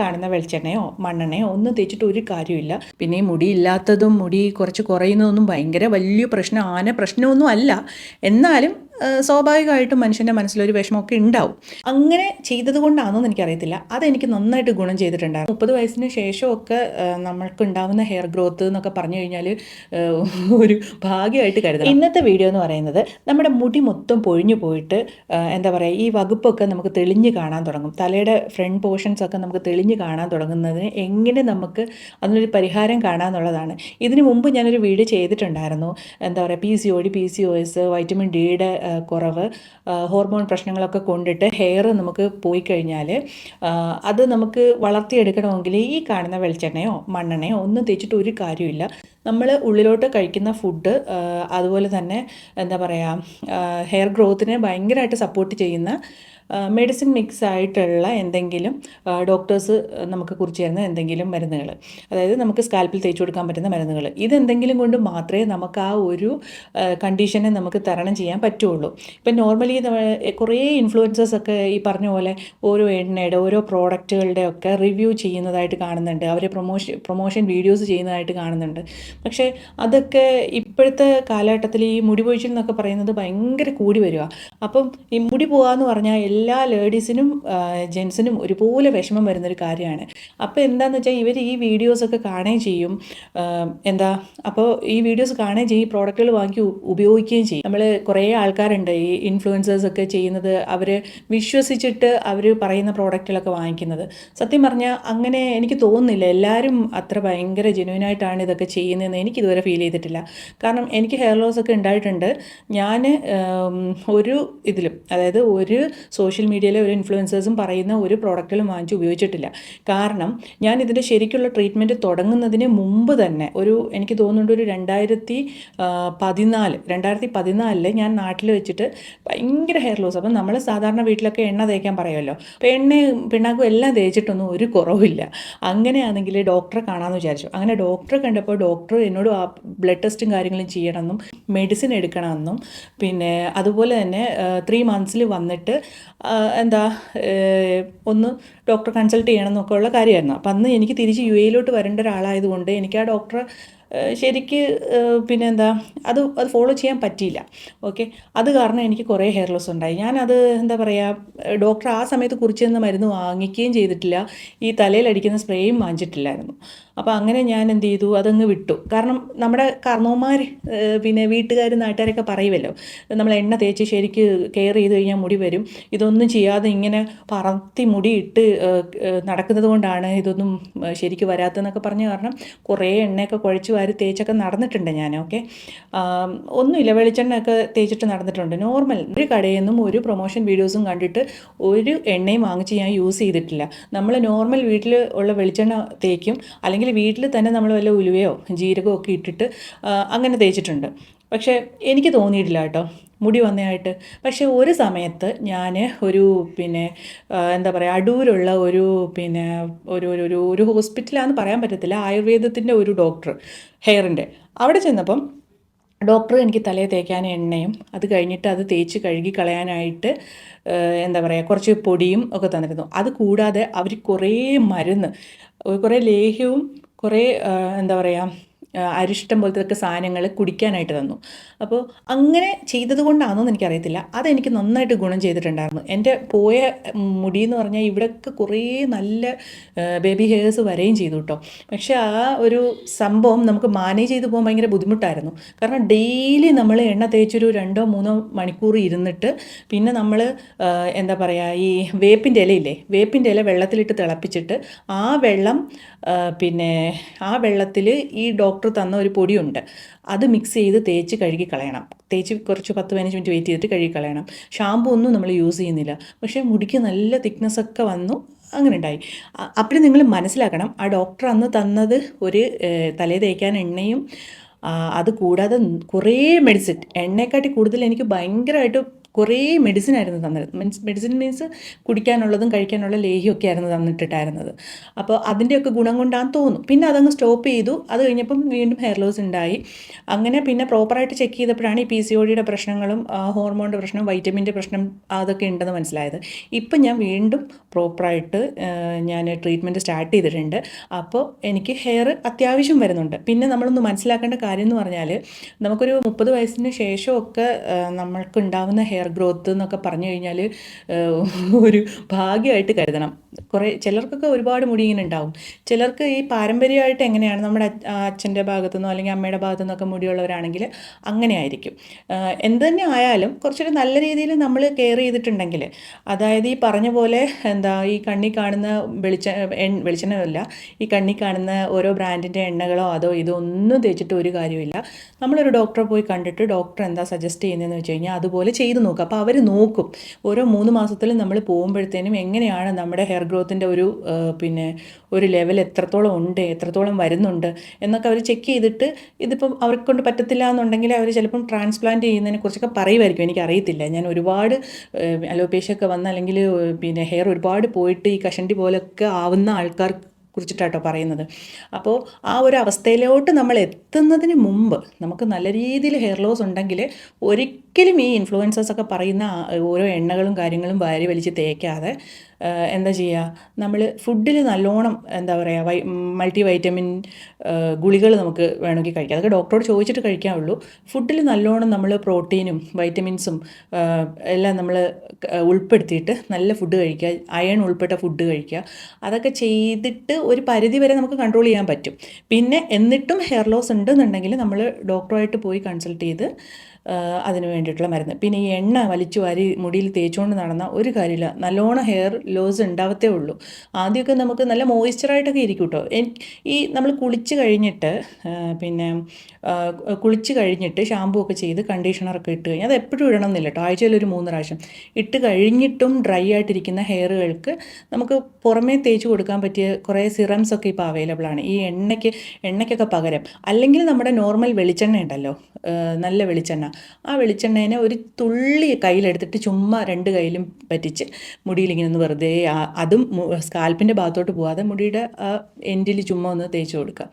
കാണുന്ന വെളിച്ചെണ്ണയോ മണ്ണെണ്ണയോ ഒന്നും തേച്ചിട്ട് ഒരു കാര്യമില്ല പിന്നെ ഈ മുടി ഇല്ലാത്തതും മുടി കുറച്ച് കുറയുന്നതൊന്നും ഭയങ്കര വലിയ പ്രശ്നം ആന പ്രശ്നമൊന്നും അല്ല. എന്നാലും സ്വാഭാവികമായിട്ടും മനുഷ്യന്റെ മനസ്സിലൊരു വിഷമമൊക്കെ ഉണ്ടാവും. അങ്ങനെ ചെയ്തത് കൊണ്ടാണെന്ന് എനിക്കറിയത്തില്ല. അതെനിക്ക് നന്നായിട്ട് ഗുണം ചെയ്തിട്ടുണ്ടായിരുന്നു. മുപ്പത് വയസ്സിന് ശേഷമൊക്കെ ആ, നമ്മൾക്ക് ഉണ്ടാവുന്ന ഹെയർ ഗ്രോത്ത് എന്നൊക്കെ പറഞ്ഞു കഴിഞ്ഞാൽ ഒരു ഭാഗ്യമായിട്ട് കരുതണം. ഇന്നത്തെ വീഡിയോ എന്ന് പറയുന്നത് നമ്മുടെ മുടി മൊത്തം പൊഴിഞ്ഞു പോയിട്ട് എന്താ പറയുക ഈ വകുപ്പൊക്കെ നമുക്ക് തെളിഞ്ഞ് കാണാൻ തുടങ്ങും. തലയുടെ ഫ്രണ്ട് പോർഷൻസ് ഒക്കെ നമുക്ക് തെളിഞ്ഞ് കാണാൻ തുടങ്ങുന്നതിന് എങ്ങനെ നമുക്ക് അതിനൊരു പരിഹാരം കാണാമെന്നുള്ളതാണ് ഇതിനു മുമ്പ് ഞാനൊരു വീഡിയോ ചെയ്തിട്ടുണ്ടായിരുന്നു. എന്താ പറയുക P C O D P C O S vitamin ഡിയുടെ കുറവ് ഹോർമോൺ പ്രശ്നങ്ങളൊക്കെ കൊണ്ടിട്ട് ഹെയർ നമുക്ക് പോയി കഴിഞ്ഞാൽ അത് നമുക്ക് വളർത്തിയെടുക്കണമെങ്കിൽ ഈ കാണുന്ന വെളിച്ചെണ്ണയോ മണ്ണെണ്ണയോ ഒന്നും തേച്ചിട്ട് ഒരു കാര്യമില്ല നമ്മൾ ഉള്ളിലോട്ട് കഴിക്കുന്ന ഫുഡ് അതുപോലെ തന്നെ എന്താ പറയുക ഹെയർ ഗ്രോത്തിനെ ഭയങ്കരമായിട്ട് സപ്പോർട്ട് ചെയ്യുന്ന മെഡിസിൻ മിക്സ് ആയിട്ടുള്ള എന്തെങ്കിലും ഡോക്ടേഴ്സ് നമുക്ക് കുറിച്ച് തരുന്ന എന്തെങ്കിലും മരുന്നുകൾ. അതായത് നമുക്ക് സ്കാൽപ്പിൽ തേച്ച് കൊടുക്കാൻ പറ്റുന്ന മരുന്നുകൾ. ഇതെന്തെങ്കിലും കൊണ്ട് മാത്രമേ നമുക്ക് ആ ഒരു കണ്ടീഷനെ നമുക്ക് തരണം ചെയ്യാൻ പറ്റുള്ളൂ. ഇപ്പം നോർമലി കുറേ ഇൻഫ്ലുവൻസേഴ്സ് ഒക്കെ ഈ പറഞ്ഞ പോലെ ഓരോ എണ്ണയുടെ ഓരോ പ്രോഡക്റ്റുകളുടെ ഒക്കെ റിവ്യൂ ചെയ്യുന്നതായിട്ട് കാണുന്നുണ്ട്. അവർ പ്രൊമോഷൻ പ്രൊമോഷൻ വീഡിയോസ് ചെയ്യുന്നതായിട്ട് കാണുന്നുണ്ട്. പക്ഷേ അതൊക്കെ ഇപ്പോഴത്തെ കാലഘട്ടത്തിൽ ഈ മുടി പൊഴിച്ചിൽ എന്നൊക്കെ പറയുന്നത് ഭയങ്കര കൂടി വരിക. അപ്പം ഈ മുടി പോകാന്ന് പറഞ്ഞാൽ എല്ലാ ലേഡീസിനും ജെൻസിനും ഒരുപോലെ വിഷമം വരുന്നൊരു കാര്യമാണ്. അപ്പോൾ എന്താണെന്ന് വെച്ചാൽ ഇവർ ഈ വീഡിയോസൊക്കെ കാണുകയും ചെയ്യും. എന്താ അപ്പോൾ ഈ വീഡിയോസ് കാണുകയും ചെയ്യും ഈ പ്രോഡക്റ്റുകൾ വാങ്ങി ഉപയോഗിക്കുകയും ചെയ്യും. നമ്മൾ കുറേ ആൾക്കാരുണ്ട് ഈ ഇൻഫ്ലുവൻസേഴ്സൊക്കെ ചെയ്യുന്നത്. അവർ വിശ്വസിച്ചിട്ട് അവർ പറയുന്ന പ്രോഡക്റ്റുകളൊക്കെ വാങ്ങിക്കുന്നത്. സത്യം പറഞ്ഞാൽ അങ്ങനെ എനിക്ക് തോന്നുന്നില്ല. എല്ലാവരും അത്ര ഭയങ്കര ജെന്യൂനായിട്ടാണ് ഇതൊക്കെ ചെയ്യുന്നതെന്ന് എനിക്കിതുവരെ ഫീൽ ചെയ്തിട്ടില്ല. കാരണം എനിക്ക് ഹെയർ ലോസ് ഒക്കെ ഉണ്ടായിട്ടുണ്ട്. ഞാൻ ഒരു ഇതിലും അതായത് ഒരു മീഡിയയിലെ ഒരു ഇൻഫ്ലുവൻസേഴ്സും പറയുന്ന ഒരു പ്രോഡക്റ്റിലും വാങ്ങിച്ച് ഉപയോഗിച്ചിട്ടില്ല. കാരണം ഞാൻ ഇതിന്റെ ശരിക്കുള്ള ട്രീറ്റ്മെന്റ് തുടങ്ങുന്നതിന് മുമ്പ് തന്നെ ഒരു എനിക്ക് തോന്നുന്നുണ്ട് ഒരു രണ്ടായിരത്തി പതിനാല് രണ്ടായിരത്തി പതിനാലിൽ ഞാൻ നാട്ടിൽ വെച്ചിട്ട് ഭയങ്കര ഹെയർ ലോസ് അപ്പം നമ്മൾ സാധാരണ വീട്ടിലൊക്കെ എണ്ണ തേക്കാൻ പറയുമല്ലോ. അപ്പോൾ എണ്ണയും പിണ്ണാക്കും എല്ലാം തേച്ചിട്ടൊന്നും ഒരു കുറവില്ല അങ്ങനെയാണെങ്കിൽ ഡോക്ടറെ കാണാമെന്ന് വിചാരിച്ചു. അങ്ങനെ ഡോക്ടറെ കണ്ടപ്പോൾ ഡോക്ടർ എന്നോട് ആ ബ്ലഡ് ടെസ്റ്റും കാര്യങ്ങളും ചെയ്യണമെന്നും മെഡിസിൻ എടുക്കണമെന്നും പിന്നെ അതുപോലെ തന്നെ ത്രീ മന്ത്സിൽ വന്നിട്ട് എന്താ ഒന്ന് ഡോക്ടറെ കൺസൾട്ട് ചെയ്യണം എന്നൊക്കെ ഉള്ള കാര്യമായിരുന്നു. അപ്പം അന്ന് എനിക്ക് തിരിച്ച് യു എയിലോട്ട് വരേണ്ട ഒരാളായതുകൊണ്ട് എനിക്ക് ആ ഡോക്ടറെ ശരിക്ക് പിന്നെന്താ അത് അത് ഫോളോ ചെയ്യാൻ പറ്റിയില്ല. ഓക്കെ അത് കാരണം എനിക്ക് കുറേ ഹെയർ ലോസ് ഉണ്ടായി. ഞാനത് എന്താ പറയുക ഡോക്ടർ ആ സമയത്ത് കുറിച്ച് നിന്ന് മരുന്ന് വാങ്ങിക്കുകയും ചെയ്തിട്ടില്ല. ഈ തലയിലടിക്കുന്ന സ്പ്രേയും വാങ്ങിച്ചിട്ടില്ലായിരുന്നു. അപ്പോൾ അങ്ങനെ ഞാൻ എന്ത് ചെയ്തു? അതങ്ങ് വിട്ടു. കാരണം നമ്മുടെ കർണവന്മാർ പിന്നെ വീട്ടുകാർ നാട്ടുകാരൊക്കെ പറയുമല്ലോ നമ്മൾ എണ്ണ തേച്ച് ശരിക്ക് കെയർ ചെയ്ത് കഴിഞ്ഞാൽ മുടി വരും. ഇതൊന്നും ചെയ്യാതെ ഇങ്ങനെ പറത്തി മുടി ഇട്ട് നടക്കുന്നത് കൊണ്ടാണ് ഇതൊന്നും ശരിക്ക് വരാത്തതെന്നൊക്കെ പറഞ്ഞ കാരണം കുറേ എണ്ണയൊക്കെ കുഴച്ച് വാരി തേച്ചൊക്കെ നടന്നിട്ടുണ്ട് ഞാൻ ഓക്കെ? ഒന്നുമില്ല വെളിച്ചെണ്ണയൊക്കെ തേച്ചിട്ട് നടന്നിട്ടുണ്ട്. നോർമൽ ഒരു കടയിൽ നിന്നും ഒരു പ്രൊമോഷൻ വീഡിയോസും കണ്ടിട്ട് ഒരു എണ്ണയും വാങ്ങിച്ച് ഞാൻ യൂസ് ചെയ്തിട്ടില്ല. നമ്മൾ നോർമൽ വീട്ടിൽ ഉള്ള വെളിച്ചെണ്ണ തേക്കും അല്ലെങ്കിൽ വീട്ടിൽ തന്നെ നമ്മൾ വല്ല ഉലുവയോ ജീരകമോ ഒക്കെ ഇട്ടിട്ട് അങ്ങനെ തേച്ചിട്ടുണ്ട്. പക്ഷേ എനിക്ക് തോന്നിയിട്ടില്ല കേട്ടോ. മുടി വന്നതായിട്ട്. പക്ഷേ ഒരു സമയത്ത് ഞാൻ ഒരു പിന്നെ എന്താ പറയുക അടൂരുള്ള ഒരു പിന്നെ ഒരു ഒരു ഒരു ഒരു ഹോസ്പിറ്റലാണെന്ന് പറയാൻ പറ്റത്തില്ല. ആയുർവേദത്തിന്റെ ഒരു ഡോക്ടർ ഹെയറിന്റെ അവിടെ ചെന്നപ്പം ഡോക്ടർ എനിക്ക് തലയിൽ തേക്കാൻ എണ്ണയും അത് കഴിഞ്ഞിട്ട് അത് തേച്ച് കഴുകി കളയാനായിട്ട് എന്താ പറയുക കുറച്ച് പൊടിയും ഒക്കെ തന്നിരുന്നു. അത് കൂടാതെ അവർ കുറേ മരുന്ന് കുറേ ലേഹ്യവും കുറേ എന്താ പറയുക അരിഷ്ടം പോലത്തെ സാധനങ്ങൾ കുടിക്കാനായിട്ട് തന്നു. അപ്പോൾ അങ്ങനെ ചെയ്തത് കൊണ്ടാണെന്ന് എനിക്കറിയത്തില്ല. അതെനിക്ക് നന്നായിട്ട് ഗുണം ചെയ്തിട്ടുണ്ടായിരുന്നു. എന്റെ പോയ മുടി എന്ന് പറഞ്ഞാൽ ഇവിടെയൊക്കെ കുറേ നല്ല ബേബി ഹെയർസ് വരെയും ചെയ്തു കേട്ടോ പക്ഷേ ആ ഒരു സംഭവം നമുക്ക് മാനേജ് ചെയ്ത് പോകാൻ ഭയങ്കര ബുദ്ധിമുട്ടായിരുന്നു. കാരണം ഡെയിലി നമ്മൾ എണ്ണ തേച്ചൊരു രണ്ടോ മൂന്നോ മണിക്കൂർ ഇരുന്നിട്ട് പിന്നെ നമ്മൾ എന്താ പറയുക ഈ വേപ്പിന്റെ ഇലയില്ലേ വേപ്പിന്റെ ഇല വെള്ളത്തിലിട്ട് തിളപ്പിച്ചിട്ട് ആ വെള്ളം പിന്നെ ആ വെള്ളത്തിൽ ഈ ഡോക്ടർ തന്ന ഒരു പൊടിയുണ്ട്. അത് മിക്സ് ചെയ്ത് തേച്ച് കഴുകി കളയണം തേച്ച് കുറച്ച് പത്ത് പതിനഞ്ച് മിനിറ്റ് വെയിറ്റ് ചെയ്തിട്ട് കഴുകി കളയണം ഷാമ്പു ഒന്നും നമ്മൾ യൂസ് ചെയ്യുന്നില്ല. പക്ഷേ മുടിക്ക് നല്ല തിക്നെസ് ഒക്കെ വന്നു അങ്ങനെ ഉണ്ടായി. അപ്പോൾ നിങ്ങൾ മനസ്സിലാക്കണം ആ ഡോക്ടർ അന്ന് തന്നത് ഒരു തലേ തേക്കാൻ എണ്ണയും അത് കൂടാതെ കുറേ മെഡിസിൻ എണ്ണയെക്കാട്ടി കൂടുതൽ എനിക്ക് ഭയങ്കരമായിട്ട് കുറേ മെഡിസിൻ ആയിരുന്നു തന്നത്. മീൻസ് മെഡിസിൻ മീൻസ് കുടിക്കാനുള്ളതും കഴിക്കാനുള്ള ലേഹിയൊക്കെ ആയിരുന്നു തന്നിട്ടിട്ടായിരുന്നത്. അപ്പോൾ അതിന്റെയൊക്കെ ഗുണം കൊണ്ടാന്ന് തോന്നുന്നു. പിന്നെ അതങ്ങ് സ്റ്റോപ്പ് ചെയ്തു. അത് കഴിഞ്ഞപ്പം വീണ്ടും ഹെയർ ലോസ് ഉണ്ടായി അങ്ങനെ പിന്നെ പ്രോപ്പറായിട്ട് ചെക്ക് ചെയ്തപ്പോഴാണ് ഈ പി സി ഒടിയുടെ പ്രശ്നങ്ങളും ഹോർമോണിന്റെ പ്രശ്നം വൈറ്റമിന്റെ പ്രശ്നം അതൊക്കെ ഉണ്ടെന്ന് മനസ്സിലായത്. ഇപ്പം ഞാൻ വീണ്ടും പ്രോപ്പറായിട്ട് ഞാൻ ട്രീറ്റ്മെന്റ് സ്റ്റാർട്ട് ചെയ്തിട്ടുണ്ട്. അപ്പോൾ എനിക്ക് ഹെയർ അത്യാവശ്യം വരുന്നുണ്ട്. പിന്നെ നമ്മളൊന്ന് മനസ്സിലാക്കേണ്ട കാര്യം എന്ന് പറഞ്ഞാൽ നമുക്കൊരു മുപ്പത് വയസ്സിന് ശേഷമൊക്കെ നമ്മൾക്ക് ഉണ്ടാകുന്ന ഹെയർ ഗ്രോത്ത് എന്നൊക്കെ പറഞ്ഞു കഴിഞ്ഞാൽ ഒരു ഭാഗ്യമായിട്ട് കരുതണം. കുറേ ചിലർക്കൊക്കെ ഒരുപാട് മുടി ഇങ്ങനെ ഉണ്ടാവും. ചിലർക്ക് ഈ പാരമ്പര്യമായിട്ട് എങ്ങനെയാണ് നമ്മുടെ അച്ഛന്റെ ഭാഗത്തു നിന്നോ അല്ലെങ്കിൽ അമ്മയുടെ ഭാഗത്തു നിന്നൊക്കെ മുടിയുള്ളവരാണെങ്കിൽ അങ്ങനെ ആയിരിക്കും എന്ത് തന്നെ ആയാലും കുറച്ചൊരു നല്ല രീതിയിൽ നമ്മൾ കെയർ ചെയ്തിട്ടുണ്ടെങ്കിൽ അതായത് ഈ പറഞ്ഞ പോലെ എന്താ ഈ കണ്ണി കാണുന്ന വെളിച്ച വെളിച്ചെണ്ണയല്ല ഈ കണ്ണി കാണുന്ന ഓരോ ബ്രാൻഡിന്റെ എണ്ണകളോ അതോ ഇതോ ഒന്നും തേച്ചിട്ട് ഒരു കാര്യമില്ല നമ്മളൊരു ഡോക്ടറെ പോയി കണ്ടിട്ട് ഡോക്ടർ എന്താ സജസ്റ്റ് ചെയ്യുന്നതെന്ന് വെച്ച് കഴിഞ്ഞാൽ അതുപോലെ ചെയ്ത് നോക്കുക അപ്പോൾ അവർ നോക്കും. ഓരോ മൂന്ന് മാസത്തിലും നമ്മൾ പോകുമ്പോഴത്തേനും എങ്ങനെയാണ് നമ്മുടെ ഹെയർ ഗ്രോത്തിന്റെ ഒരു പിന്നെ ഒരു ലെവൽ എത്രത്തോളം ഉണ്ട് എത്രത്തോളം വരുന്നുണ്ട് എന്നൊക്കെ അവർ ചെക്ക് ചെയ്തിട്ട് ഇതിപ്പം അവർക്ക് കൊണ്ട് പറ്റത്തില്ല എന്നുണ്ടെങ്കിൽ അവർ ചിലപ്പം ട്രാൻസ്പ്ലാന്റ് ചെയ്യുന്നതിനെ കുറിച്ചൊക്കെ പറയുമായിരിക്കും എനിക്കറിയത്തില്ല. ഞാൻ ഒരുപാട് അലോപേഷ്യൊക്കെ വന്ന അല്ലെങ്കിൽ പിന്നെ ഹെയർ ഒരുപാട് പോയിട്ട് ഈ കഷണ്ടി പോലൊക്കെ ആവുന്ന ആൾക്കാർ കുറിച്ചിട്ടാട്ടോ പറയുന്നത്. അപ്പോൾ ആ ഒരു അവസ്ഥയിലോട്ട് നമ്മൾ എത്തുന്നതിന് മുമ്പ് നമുക്ക് നല്ല രീതിയിൽ ഹെയർ ലോസ് ഉണ്ടെങ്കിൽ ഒരിക്കലും ഈ ഇൻഫ്ലുവൻസേഴ്സൊക്കെ പറയുന്ന ഓരോ എണ്ണകളും കാര്യങ്ങളും വാരി വലിച്ച് തേക്കാതെ എന്താ ചെയ്യുക നമ്മൾ ഫുഡിൽ നല്ലോണം എന്താ പറയുക വൈ മൾട്ടി വൈറ്റമിൻ ഗുളികൾ നമുക്ക് വേണമെങ്കിൽ കഴിക്കാം. അതൊക്കെ ഡോക്ടറോട് ചോദിച്ചിട്ട് കഴിക്കാവുള്ളൂ. ഫുഡിൽ നല്ലോണം നമ്മൾ പ്രോട്ടീനും വൈറ്റമിൻസും എല്ലാം നമ്മൾ ഉൾപ്പെടുത്തിയിട്ട് നല്ല ഫുഡ് കഴിക്കുക. അയൺ ഉൾപ്പെട്ട ഫുഡ് കഴിക്കുക. അതൊക്കെ ചെയ്തിട്ട് ഒരു പരിധി വരെ നമുക്ക് കൺട്രോൾ ചെയ്യാൻ പറ്റും. പിന്നെ എന്നിട്ടും ഹെയർ ലോസ് ഉണ്ടെന്നുണ്ടെങ്കിൽ നമ്മൾ ഡോക്ടറുമായിട്ട് പോയി കൺസൾട്ട് ചെയ്ത് അതിന് വേണ്ടിയിട്ടുള്ള മരുന്ന്. പിന്നെ ഈ എണ്ണ വലിച്ചു വാരി മുടിയിൽ തേച്ചുകൊണ്ട് നടന്ന ഒരു കാര്യമില്ല. നല്ലോണം ഹെയർ ലോസ് ഉണ്ടാവത്തേ ഉള്ളൂ. ആദ്യമൊക്കെ നമുക്ക് നല്ല മോയ്സ്ചറായിട്ടൊക്കെ ഇരിക്കും കേട്ടോ ഈ നമ്മൾ കുളിച്ച് കഴിഞ്ഞിട്ട് പിന്നെ കുളിച്ച് കഴിഞ്ഞിട്ട് ഷാമ്പൂ ഒക്കെ ചെയ്ത് കണ്ടീഷണറൊക്കെ ഇട്ട് കഴിഞ്ഞാൽ അത് എപ്പോഴും ഇടണം എന്നില്ല കേട്ടോ ആഴ്ചയിൽ ഒരു മൂന്ന് പ്രാവശ്യം. ഇട്ട് കഴിഞ്ഞിട്ടും ഡ്രൈ ആയിട്ടിരിക്കുന്ന ഹെയറുകൾക്ക് നമുക്ക് പുറമേ തേച്ച് കൊടുക്കാൻ പറ്റിയ കുറേ സിറംസ് ഒക്കെ ഇപ്പോൾ അവൈലബിൾ ആണ്. ഈ എണ്ണയ്ക്ക് എണ്ണയ്ക്കൊക്കെ പകരം. അല്ലെങ്കിൽ നമ്മുടെ നോർമൽ വെളിച്ചെണ്ണ ഉണ്ടല്ലോ നല്ല വെളിച്ചെണ്ണ. ആ വെളിച്ചെണ്ണേനെ ഒരു തുള്ളി കയ്യിലെടുത്തിട്ട് ചുമ്മാ രണ്ട് കയ്യിലും പറ്റിച്ച് മുടിയിലിങ്ങനെ ഒന്ന് വെറുതെ അതും സ്കാൽപ്പിന്റെ ഭാഗത്തോട്ട് പോകാതെ മുടിയുടെ എൻഡിൽ ചുമ്മാ ഒന്ന് തേച്ച് കൊടുക്കുക.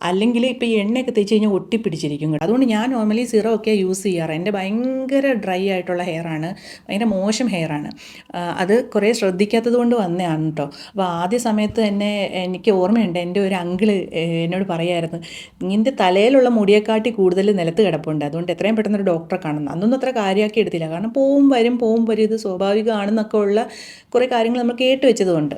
അല്ലെങ്കിൽ ഇപ്പോൾ ഈ എണ്ണയൊക്കെ തേച്ച് കഴിഞ്ഞാൽ ഒട്ടിപ്പിടിച്ചിരിക്കും അതുകൊണ്ട് ഞാൻ നോർമലി സീറോ ഒക്കെ യൂസ് ചെയ്യാറ്. എന്റെ ഭയങ്കര ഡ്രൈ ആയിട്ടുള്ള ഹെയറാണ് ഭയങ്കര മോശം ഹെയറാണ് അത് കുറേ ശ്രദ്ധിക്കാത്തത് കൊണ്ട് വന്നതാണ് കേട്ടോ. അപ്പോൾ ആദ്യ സമയത്ത് തന്നെ എനിക്ക് ഓർമ്മയുണ്ട്. എന്റെ ഒരു അങ്കിൾ എന്നോട് പറയായിരുന്നു നിന്റെ തലയിലുള്ള മുടിയെക്കാട്ടി കൂടുതൽ നിലത്ത് കിടപ്പുണ്ട്. അതുകൊണ്ട് എത്രയും പെട്ടെന്ന് ഒരു ഡോക്ടറെ കാണുന്നു. അന്നൊന്നും അത്ര കാര്യമാക്കി എടുത്തില്ല. കാരണം പോവും വരും പോവും വരും. ഇത് സ്വാഭാവികമാണെന്നൊക്കെ ഉള്ള കുറേ കാര്യങ്ങൾ നമ്മൾ കേട്ട് വെച്ചതുകൊണ്ട്.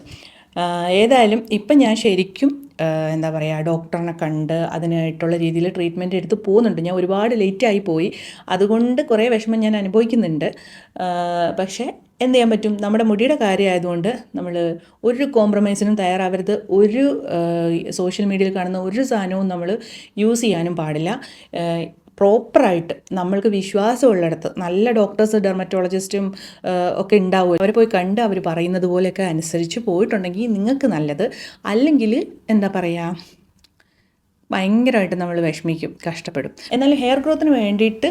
ഏതായാലും ഇപ്പം ഞാൻ ശരിക്കും എന്താ പറയുക ഡോക്ടറിനെ കണ്ട് അതിനായിട്ടുള്ള രീതിയിൽ ട്രീറ്റ്മെന്റ് എടുത്ത് പോകുന്നുണ്ട്. ഞാൻ ഒരുപാട് ലേറ്റായി പോയി. അതുകൊണ്ട് കുറേ വിഷമം ഞാൻ അനുഭവിക്കുന്നുണ്ട്. പക്ഷേ എന്ത് ചെയ്യാൻ പറ്റും? നമ്മുടെ മുടിയുടെ കാര്യമായതുകൊണ്ട് നമ്മൾ ഒരു കോംപ്രമൈസിനും തയ്യാറാവരുത്. ഒരു സോഷ്യൽ മീഡിയയിൽ കാണുന്ന ഒരു സാധനവും നമ്മൾ യൂസ് ചെയ്യാനും പാടില്ല. പ്രോപ്പറായിട്ട് നമ്മൾക്ക് വിശ്വാസമുള്ളിടത്ത് നല്ല ഡോക്ടേഴ്സ് ഡെർമറ്റോളജിസ്റ്റും ഒക്കെ ഉണ്ടാവും അവരെ പോയി കണ്ട് അവർ പറയുന്നത് പോലെയൊക്കെ അനുസരിച്ച് പോയിട്ടുണ്ടെങ്കിൽ നിങ്ങൾക്ക് നല്ലത്. അല്ലെങ്കിൽ എന്താ പറയുക ഭയങ്കരമായിട്ട് നമ്മൾ വിഷമിക്കും കഷ്ടപ്പെടും. എന്നാൽ ഹെയർ ഗ്രോത്തിന് വേണ്ടിയിട്ട്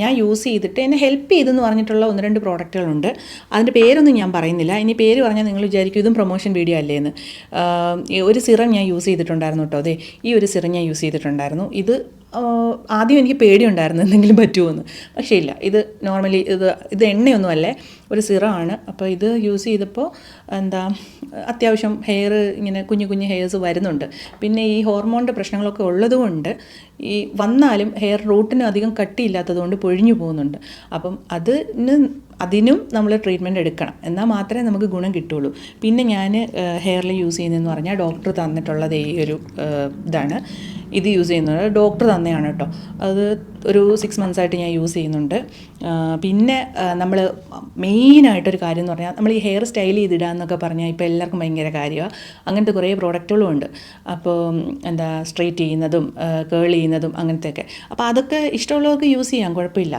ഞാൻ യൂസ് ചെയ്തിട്ട് എന്നെ ഹെൽപ്പ് ചെയ്തെന്ന് പറഞ്ഞിട്ടുള്ള ഒന്ന് രണ്ട് പ്രോഡക്റ്റുകളുണ്ട് അതിന്റെ പേരൊന്നും ഞാൻ പറയുന്നില്ല. ഇനി പേര് പറഞ്ഞാൽ നിങ്ങൾ വിചാരിക്കും ഇതും പ്രൊമോഷൻ വീഡിയോ അല്ലേന്ന്. എന്ന് ഒരു സിറം ഞാൻ യൂസ് ചെയ്തിട്ടുണ്ടായിരുന്നു കേട്ടോ. അതെ ഈ ഒരു സിറം ഞാൻ യൂസ് ചെയ്തിട്ടുണ്ടായിരുന്നു. ഇത് ആദ്യം എനിക്ക് പേടിയുണ്ടായിരുന്നു എന്തെങ്കിലും പറ്റുമോയെന്ന് പക്ഷേ ഇല്ല ഇത് നോർമലി ഇത് ഇത് എണ്ണയൊന്നുമല്ലേ ഒരു സിറമാണ്. അപ്പോൾ ഇത് യൂസ് ചെയ്തപ്പോൾ എന്താ അത്യാവശ്യം ഹെയർ ഇങ്ങനെ കുഞ്ഞു കുഞ്ഞു ഹെയർസ് വരുന്നുണ്ട്. പിന്നെ ഈ ഹോർമോണിന്റെ പ്രശ്നങ്ങളൊക്കെ ഉള്ളതുകൊണ്ട് ഈ വന്നാലും ഹെയർ റൂട്ടിന് അധികം കട്ടിയില്ലാത്തതുകൊണ്ട് പൊഴിഞ്ഞു പോകുന്നുണ്ട്. അപ്പം അതിന് അതിനും നമ്മൾ ട്രീറ്റ്മെന്റ് എടുക്കണം. എന്നാൽ മാത്രമേ നമുക്ക് ഗുണം കിട്ടുള്ളൂ. പിന്നെ ഞാൻ ഹെയറിൽ യൂസ് ചെയ്യുന്നതെന്ന് പറഞ്ഞാൽ ഡോക്ടർ തന്നിട്ടുള്ളത് ഈ ഒരു ഇതാണ്. ഇത് യൂസ് ചെയ്യുന്നത്. ഡോക്ടർ തന്നെയാണ് കേട്ടോ. അത് ഒരു സിക്സ് മന്ത്സ് ആയിട്ട് ഞാൻ യൂസ് ചെയ്യുന്നുണ്ട്. പിന്നെ നമ്മൾ മെയിനായിട്ടൊരു കാര്യം എന്ന് പറഞ്ഞാൽ നമ്മൾ ഈ ഹെയർ സ്റ്റൈൽ ചെയ്തിടുക എന്നൊക്കെ പറഞ്ഞാൽ ഇപ്പോൾ എല്ലാവർക്കും ഭയങ്കര കാര്യമാണ് അങ്ങനത്തെ കുറേ പ്രോഡക്റ്റുകളും ഉണ്ട്. അപ്പോൾ എന്താ സ്ട്രെയിറ്റ് ചെയ്യുന്നതും കേൾ ചെയ്യുന്നതും അങ്ങനത്തെയൊക്കെ. അപ്പോൾ അതൊക്കെ ഇഷ്ടമുള്ളവർക്ക് യൂസ് ചെയ്യാം കുഴപ്പമില്ല.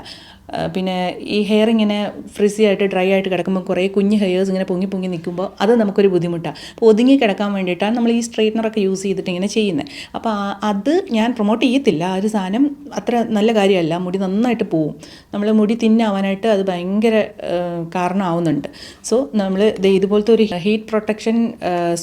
പിന്നെ ഈ ഹെയർ ഇങ്ങനെ ഫ്രിസി ആയിട്ട് ഡ്രൈ ആയിട്ട് കിടക്കുമ്പോൾ കുറേ കുഞ്ഞ് ഹെയേഴ്സ് ഇങ്ങനെ പൊങ്ങി പൊങ്ങി നിൽക്കുമ്പോൾ അത് നമുക്കൊരു ബുദ്ധിമുട്ടാണ് അപ്പോൾ ഒതുങ്ങി കിടക്കാൻ വേണ്ടിയിട്ടാണ് നമ്മൾ ഈ സ്ട്രെയിറ്റ്നറൊക്കെ യൂസ് ചെയ്തിട്ട് ഇങ്ങനെ ചെയ്യുന്നത് അപ്പോൾ അത് ഞാൻ പ്രൊമോട്ട് ചെയ്യത്തില്ല. ആ ഒരു സാധനം അത്ര നല്ല കാര്യമല്ല മുടി നന്നായിട്ട് പോവും. നമ്മൾ മുടി തിന്നാവാനായിട്ട് അത് ഭയങ്കര കാരണമാവുന്നുണ്ട്. സോ നമ്മൾ ഇതുപോലത്തെ ഒരു ഹീറ്റ് പ്രൊട്ടക്ഷൻ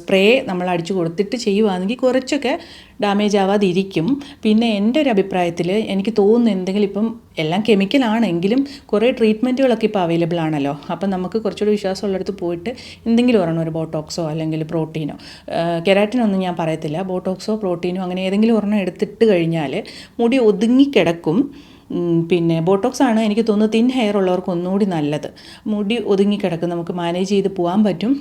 സ്പ്രേ നമ്മൾ അടിച്ചു കൊടുത്തിട്ട് ചെയ്യുവാണെങ്കിൽ കുറച്ചൊക്കെ ഡാമേജ് ആവാതിരിക്കും. പിന്നെ എന്റെ ഒരു അഭിപ്രായത്തിൽ എനിക്ക് തോന്നുന്നു എന്തെങ്കിലും ഇപ്പം എല്ലാം കെമിക്കലാണെങ്കിലും കുറേ ട്രീറ്റ്മെന്റുകളൊക്കെ ഇപ്പോൾ അവൈലബിൾ ആണല്ലോ. അപ്പം നമുക്ക് കുറച്ചുകൂടി വിശ്വാസമുള്ളിടത്ത് പോയിട്ട് എന്തെങ്കിലും ഒരെണ്ണം ഒരു ബോട്ടോക്സോ അല്ലെങ്കിൽ പ്രോട്ടീനോ കെരാറ്റിനൊന്നും ഞാൻ പറയത്തില്ല. ബോട്ടോക്സോ പ്രോട്ടീനോ അങ്ങനെ ഏതെങ്കിലും ഒരെണ്ണം എടുത്തിട്ട് കഴിഞ്ഞാൽ മുടി ഒതുങ്ങിക്കിടക്കും പിന്നെ ബോട്ടോക്സ് ആണ് എനിക്ക് തോന്നുന്നു തിൻ ഹെയർ ഉള്ളവർക്ക് ഒന്നുകൂടി നല്ലത്. മുടി ഒതുങ്ങിക്കിടക്കും നമുക്ക് മാനേജ് ചെയ്ത് പോകാൻ പറ്റും.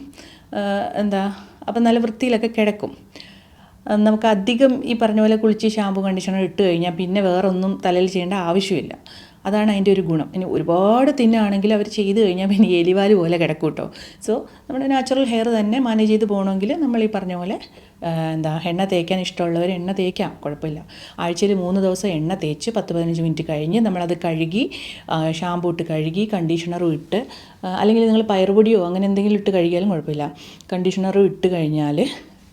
എന്താ അപ്പം നല്ല വൃത്തിയിലൊക്കെ കിടക്കും. നമുക്ക് അധികം ഈ പറഞ്ഞ പോലെ കുളിച്ച് ഷാമ്പു കണ്ടീഷണർ ഇട്ട് കഴിഞ്ഞാൽ പിന്നെ വേറൊന്നും തലയിൽ ചെയ്യേണ്ട ആവശ്യമില്ല. അതാണ് അതിന്റെ ഒരു ഗുണം. ഇനി ഒരുപാട് തിന്നാണെങ്കിൽ അവർ ചെയ്ത് കഴിഞ്ഞാൽ പിന്നെ എലിവാൽ പോലെ കിടക്കും കേട്ടോ സോ നമ്മുടെ നാച്ചുറൽ ഹെയർ തന്നെ മാനേജ് ചെയ്ത് പോകണമെങ്കിൽ നമ്മൾ ഈ പറഞ്ഞ പോലെ എന്താ എണ്ണ തേക്കാൻ ഇഷ്ടമുള്ളവർ എണ്ണ തേക്കാം കുഴപ്പമില്ല. ആഴ്ചയിൽ മൂന്ന് ദിവസം എണ്ണ തേച്ച് പത്ത് പതിനഞ്ച് മിനിറ്റ് കഴിഞ്ഞ് നമ്മളത് കഴുകി ഷാമ്പൂ ഇട്ട് കഴുകി കണ്ടീഷണറും ഇട്ട് അല്ലെങ്കിൽ നിങ്ങൾ പയറുപൊടിയോ അങ്ങനെ എന്തെങ്കിലും ഇട്ട് കഴുകിയാലും കുഴപ്പമില്ല. കണ്ടീഷണറും ഇട്ട് കഴിഞ്ഞാൽ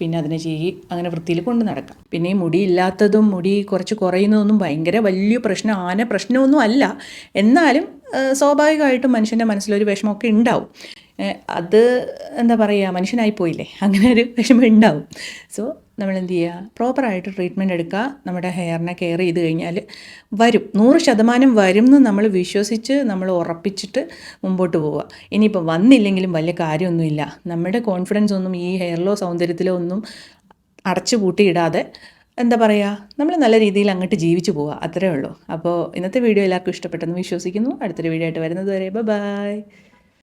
പിന്നെ അതിനെ ചെയ്യി അങ്ങനെ വൃത്തിയിൽ കൊണ്ട് നടക്കാം. പിന്നെ ഈ മുടി ഇല്ലാത്തതും മുടി കുറച്ച് കുറയുന്നതൊന്നും ഭയങ്കര വലിയ പ്രശ്നം ആന പ്രശ്നമൊന്നും അല്ല. എന്നാലും സ്വാഭാവികമായിട്ടും മനുഷ്യന്റെ മനസ്സിലൊരു വിഷമമൊക്കെ ഉണ്ടാവും. അത് എന്താ പറയുക മനുഷ്യനായി പോയില്ലേ? അങ്ങനെ ഒരു വിഷമം ഉണ്ടാവും. സോ നമ്മൾ എന്ത് ചെയ്യുക പ്രോപ്പറായിട്ട് ട്രീറ്റ്മെന്റ് എടുക്കുക. നമ്മുടെ ഹെയറിനെ കെയർ ചെയ്ത് കഴിഞ്ഞാൽ വരും. നൂറ് ശതമാനം വരും എന്ന് നമ്മൾ വിശ്വസിച്ച് നമ്മൾ ഉറപ്പിച്ചിട്ട് മുമ്പോട്ട് പോവുക. ഇനിയിപ്പോൾ വന്നില്ലെങ്കിലും വലിയ കാര്യമൊന്നുമില്ല. നമ്മുടെ കോൺഫിഡൻസ് ഒന്നും ഈ ഹെയറിലോ സൗന്ദര്യത്തിലോ ഒന്നും അടച്ചു പൂട്ടിയിടാതെ എന്താ പറയുക നമ്മൾ നല്ല രീതിയിൽ അങ്ങോട്ട് ജീവിച്ചു പോവുക അത്രേ ഉള്ളൂ. അപ്പോൾ ഇന്നത്തെ വീഡിയോ എല്ലാവർക്കും ഇഷ്ടപ്പെട്ടെന്ന് വിശ്വസിക്കുന്നു. അടുത്തൊരു വീഡിയോ ആയിട്ട് വരുന്നത് വരെ. ബൈ